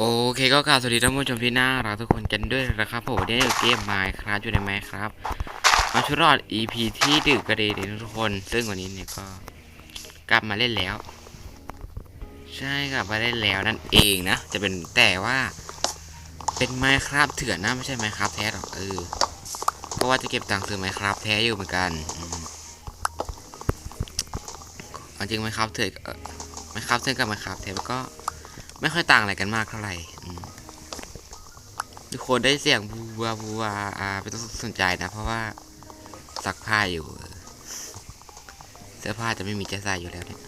โอเคก็กล่าวสวัสดีท่านผู้ชมที่น่ารักทุกคนกันด้วยนะครับผมวันนี้เกมไมค์ครับอยู่ในไมค์ครับมาชุดรอด EP ที่ดึกกระเดยทุกคน ซึ่งวันนี้เนี่ยก็กลับมาเล่นแล้ว ใช่กลับมาเล่นแล้วนั่นเองนะ จะเป็นแต่ว่า เป็นไมค์ครับเถื่อนนะไม่ใช่ไมค์ครับแท้หรอกเออเพราะว่าจะเก็บตังค์ซื้อไมค์ครับแท้อยู่เหมือนกันจริงไมค์ครับเถื่อนไมค์ครับเถื่อนกับไมค์ครับแท้ก็ ไม่ค่อยต่างอะไรกันมากเท่าไหร่ทุกคนได้เสียงบูวาบูวาอ่าไม่ต้องสนใจนะ เพราะว่าซักผ้าอยู่ เสื้อผ้าจะไม่มีจะใส่อยู่แล้วเนี่ย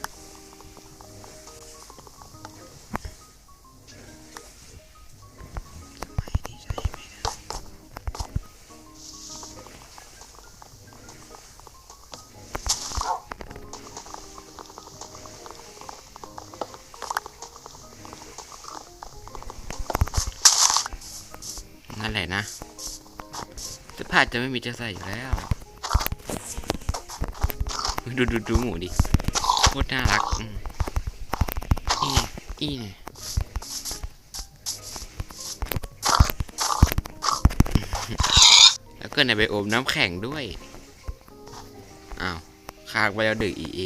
าจะไม่มีจะใส่อยู่แล้วดูดูดูหมูดิโคตรน่ารักอีอีเนี่ยแล้วก็ในไบโอมน้ำแข็งด้วยอ้าวคากไปแล้วดึกอีเอ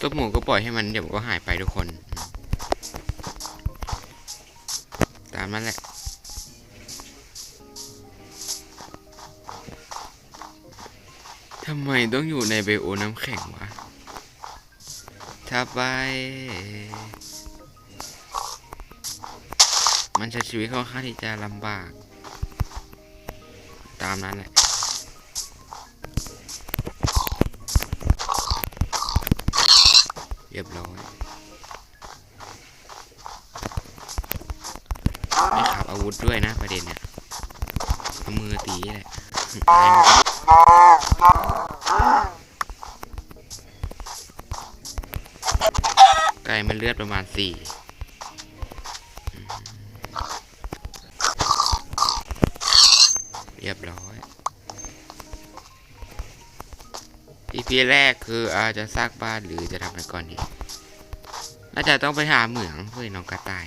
ตัวหมูก็ปล่อยให้มันเดี๋ยวก็หายไปทุกคน ตามนั้นแหละ ทำไมต้องอยู่ในไบโอน้ำแข็งวะถ้าไป มันใช้ชีวิตค่อนข้างที่จะลำบาก ตามนั้นแหละ เรียบร้อย ไม่ขับอาวุธด้วยนะประเด็นเนี่ย มือตีแหละตายหมด ไก่มัน เลือดประมาณสี่เรียบร้อย EP แรกคืออาจจะสร้างบ้านหรือจะทำอะไรก่อนดีน่าจะต้องไปหาเหมืองเพื่อน้องกระต่าย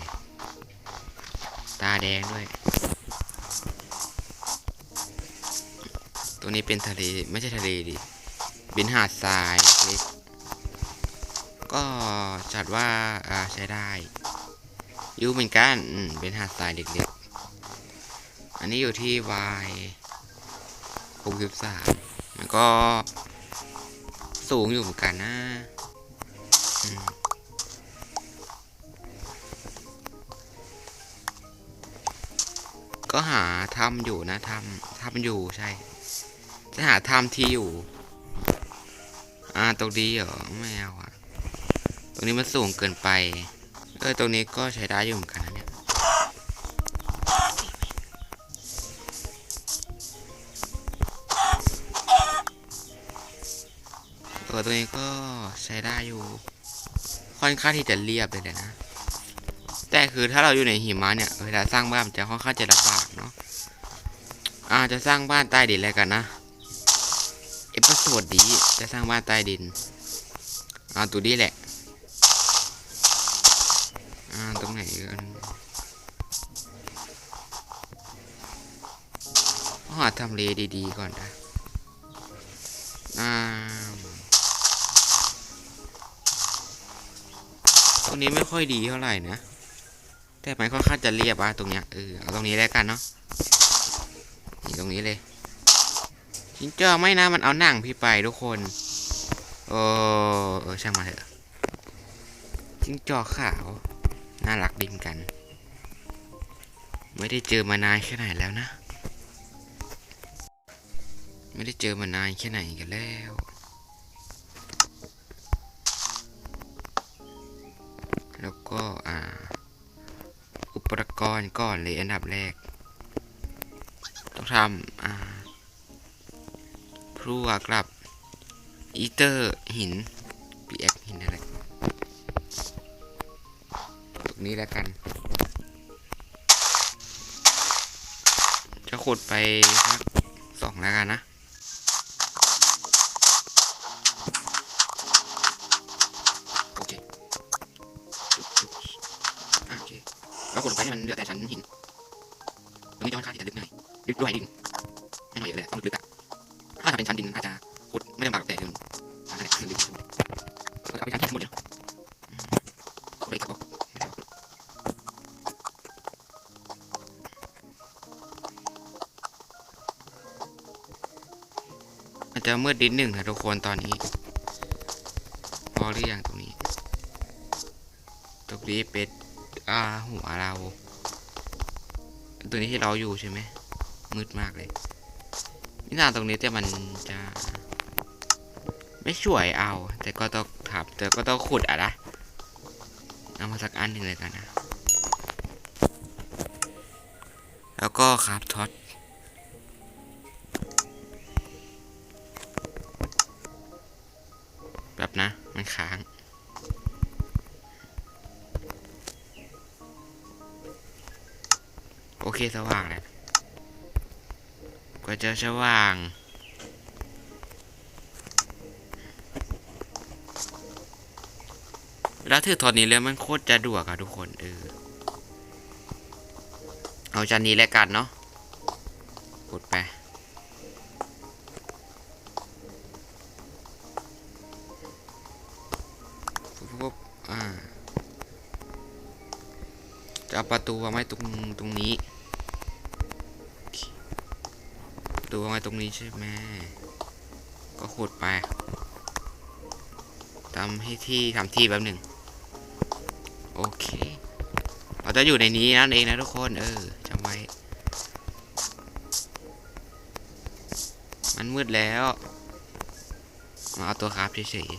ตาแดงด้วย ตัวนี้เป็นทะเล ไม่ใช่ทะเลดิ เป็นหาดทรายเล็ก ก็จัดว่าอ่าใช้ได้อยู่เหมือนกันเป็นหาดทรายเล็กๆ อันนี้อยู่ที่วายหกสิบสามมันก็สูงอยู่เหมือนกันนะก็หาทำอยู่นะทำทำอยู่ใช่ จะหาทำที่อยู่ อ่าตรงนี้เหรอไม่เอาอะ ตรงนี้มันสูงเกินไป เออ ตรงนี้ก็ใช้ได้อยู่เหมือนกันนะเนี่ย เออ ตรงนี้ก็ใช้ได้อยู่ ค่อนข้างที่จะเรียบเลยนะ แต่คือถ้าเราอยู่ในหิมะเนี่ย เวลาสร้างบ้านจะค่อนข้างจะลำบากเนาะอ่าจะสร้างบ้านใต้ดินอะไรกันนะเอพิโซดนี้จะสร้างบ้านใต้ดินอ่าตัวนี้แหละาทำเลดีๆก่อนนะอ่าตรงนี้ไม่ค่อยดีเท่าไหร่นะ แต่มันค่อนข้างจะเรียบอะตรงเนี้ยเออเอาตรงนี้แล้วกันเนาะนี่ตรงนี้เลยจิงเจ้าไม่นะมันเอาหนังพี่ไปทุกคนโอ้เออช่างมาเถอะจิ้งจอกขาว น่ารักดิมอนกัน ไม่ได้เจอมานานแค่ไหนแล้วนะ ไม่ได้เจอมานานแค่ไหนกันแล้ว แล้วก็อ่า อุปกรณ์ก่อนเลยอันดับแรก ต้องทำอ่าพลัวกลับอีเตอร์หิน PX หินอะไรตรงนี้แล้วกัน จะขุดไปสักสองแล้วกันนะ ขุดลงไปให้มันเหลือแต่ชั้นหินตรงนี้จะค่อนข้างที่จะลึกหน่อยลึกด้วยดินไม่หน่อยเลยต้องลึกๆอะถ้าเป็นชั้นดินอาจจะขุดไม่ลำบากแต่เดินอาจจะลึกเอาไปชั้นที่ทั้งหมดเลยขุดไปครับอาจจะมืดนิดหนึ่งนะทุกคนตอนนี้ พอหรือยังตรงนี้ตรงนี้เป็น อ่าหัวเรา ตัวนี้ที่เราอยู่ใช่ไหมมืดมากเลยนี่นาตรงนี้แต่มันจะ ไม่สวยเอา แต่ก็ต้องทับแต่ก็ต้องขุดอะนะเอามาสักอันหนึ่งเลยกันนะ แล้วก็ครับท็อตแบบนะ มันค้าง สว่างแล้วก็จะสว่างเวลาถือทอนนี้แล้วมันโคตรจะดวกอะทุกคนเออเอาจานนี้แล้วกันเนาะกดไปปุ๊บปุ๊บอ่าจะเอาประตูวางไว้ตรงตรงนี้ ประตูวางไว้ตรงนี้ใช่ไหมก็ขุดไปทำให้ที่ทำที่แป๊บหนึ่งโอเค เราจะอยู่ในนี้นั่นเองนะทุกคน เออจำไว้ มันมืดแล้ว มาเอาตัวคราฟเฉยๆ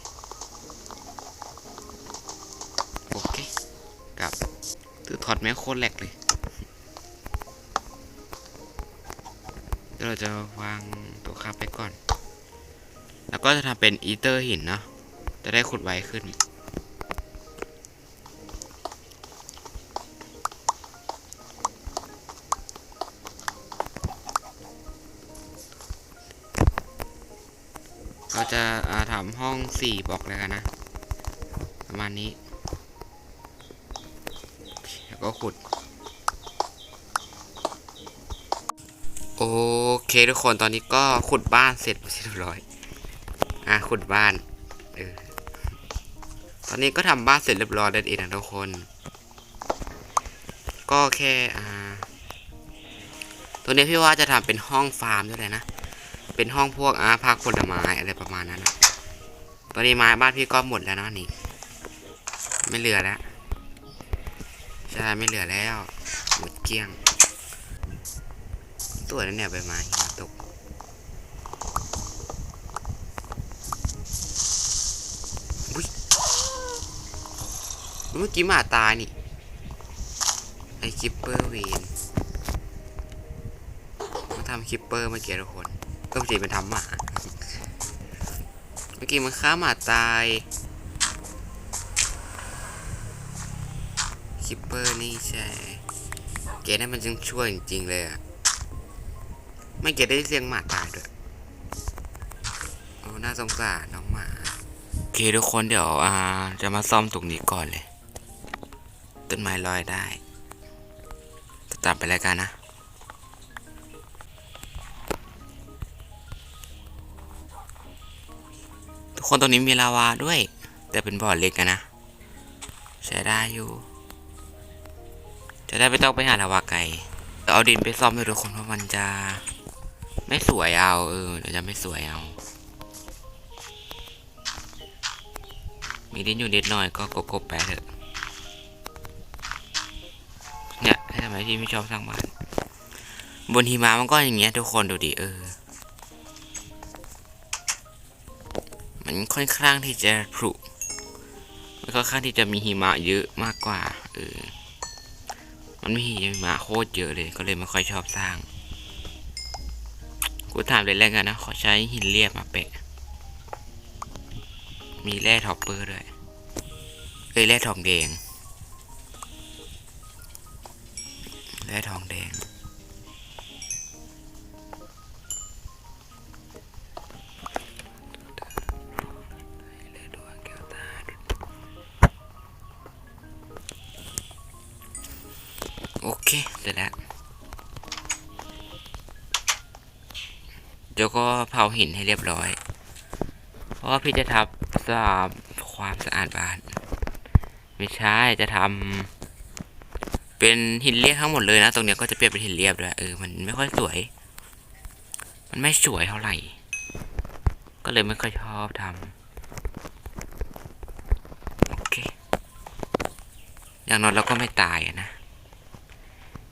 โอเค กลับถือถอดแม่โคตรแหลกเลย ดี๋ยวเราจะวางตัวคาไปก่อน แล้วก็จะทำเป็นอีเตอร์หินเนาะจะได้ขุดไวขึ้น เราจะาทำห้องสี่บล็อกเลยกันนะ ประมาณนี้ แล้วก็ขุด โอเคทุกคนตอนนี้ก็ขุดบ้านเสร็จเรียบร้อย อะขุดบ้านเออตอนนี้ก็ทำบ้านเสร็จเรียบร้อยแล้วเองนะทุกคน ก็แค่อ่า ตัวนี้พี่ว่าจะทำเป็นห้องฟาร์มด้วยเลยนะ เป็นห้องพวกอาพักผลไม้อะไรประมาณนั้นนะตอนนี้ไม้บ้านพี่ก็หมดแล้วนะนี่ ไม่เหลือแล้ว ใช่ไม่เหลือแล้วหมดเกลี้ยง ตัวนั้นเนี่ยใบไม้หิมะตกอุ๊ยเมื่อกี้หมาตายนี่ไอคิปเปอร์เวนมาทำคิปเปอร์เมื่อกี้ทุกคนก็จริงเป็นทำหมาเมื่อกี้มันฆ่าหมาตายคิปเปอร์นี่ใช่ เกนั่นมันจึงช่วยจริงๆเลยอะ ไม่เกได้เสียงหมาตายด้วยโอ้น่าสงสารน้องหมา โอเคทุกคนเดี๋ยวอ่าจะมาซ่อมตรงนี้ก่อนเลย ต้นไม้ลอยได้ตัดไปแล้วกันนะทุกคนตรงนี้มีลาวาด้วย แต่เป็นบ่อเล็กกันนะ ใช้ได้อยู่ จะได้ไม่ต้องไปหาลาวาไกลเอาดินไปซ่อมให้ทุกคนเพราะมันจะ ไม่สวยเอาเออเดี๋ยวจะไม่สวยเอา มีดินอยู่นิดหน่อยก็กบๆไปเถอะเนี่ยทำไมที่ไม่ชอบสร้างบ้านบนหิมะมันก็อย่างเงี้ยทุกคนดูดิเออ มันค่อนข้างที่จะผุมันค่อนข้างที่จะมีหิมะเยอะมากกว่าเออมันมีหิมะโคตรเยอะเลยก็เลยไม่ค่อยชอบสร้าง กูถามเลยแล้วกันนะ ขอใช้หินเรียบมาเปะ มีแร่ท็อปเปอร์ด้วยเอ้ยแร่ทองแดงแร่ทองแดง เผาหินให้เรียบร้อย เพราะว่าพี่จะทำสะอาดความสะอาดบ้าน ไม่ใช่จะทำเป็นหินเรียบทั้งหมดเลยนะ ตรงเนี้ยก็จะเปลี่ยนเป็นหินเรียบด้วยเออมันไม่ค่อยสวย มันไม่สวยเท่าไหร่ ก็เลยไม่ค่อยชอบทำโอเค อย่างน้อยเราก็ไม่ตายนะ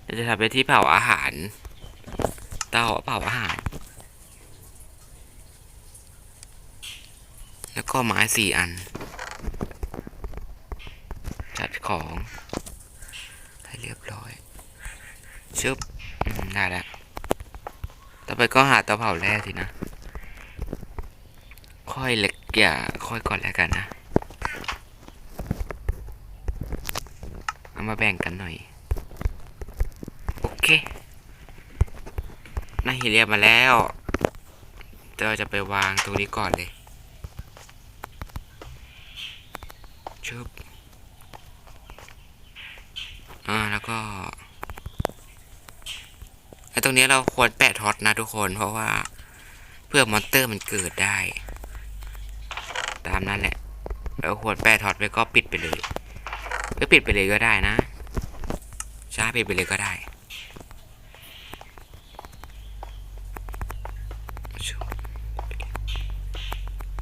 เดี๋ยวจะทำเป็นที่เผาอาหารเตาเผาอาหาร แล้วก็ไม้สี่อัน จัดของให้เรียบร้อย ชึบได้แล้ว ต่อไปก็หาเตาเผาแร่สินะ ค่อยเล็กอย่าค่อยก่อนแล้วกันนะ เอามาแบ่งกันหน่อย โอเคน่าหิเรียบมาแล้วเราจะไปวางตรงนี้ก่อนเลย ชึบอ่า แล้วก็ไอ้ตรง นี้เราควรแปะท็อตนะทุกคนเพราะว่าเพื่อมอนเตอร์มันเกิดได้ ตามนั้นแหละแล้วควรแปะท็อตไว้ก็ปิดไปเลยก็ปิดไปเลยก็ได้นะใช่ปิดไปเลยก็ได้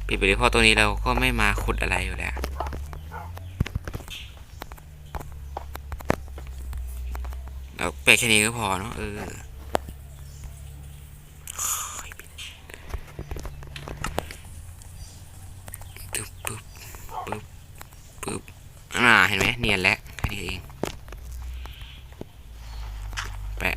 ปิดไปเลยเพราะตัวนี้เราก็ไม่มาขุดอะไรอยู่แล้วเราแปะแค่นี้ก็พอเนาะเออตึ๊บปึ๊บปึ๊บปึ๊บอ่าเห็นไหมเนียนแล้วแค่นี้เอง แปะ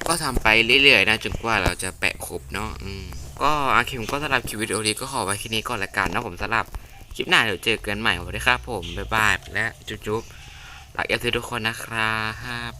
ก็ ทำไปเรื่อยๆนะจนกว่าเราจะแปะครบเนาะอืมก็อาคิมก็สำหรับคลิปวิดีโอนี้ก็ขอไว้แค่นี้ก่อนละกันนะผมสำหรับคลิปหน้าเดี๋ยวเจอกันใหม่สวัสดีครับผมบ๊ายบายและจุ๊บๆรักเอฟซีทุกคนนะครับ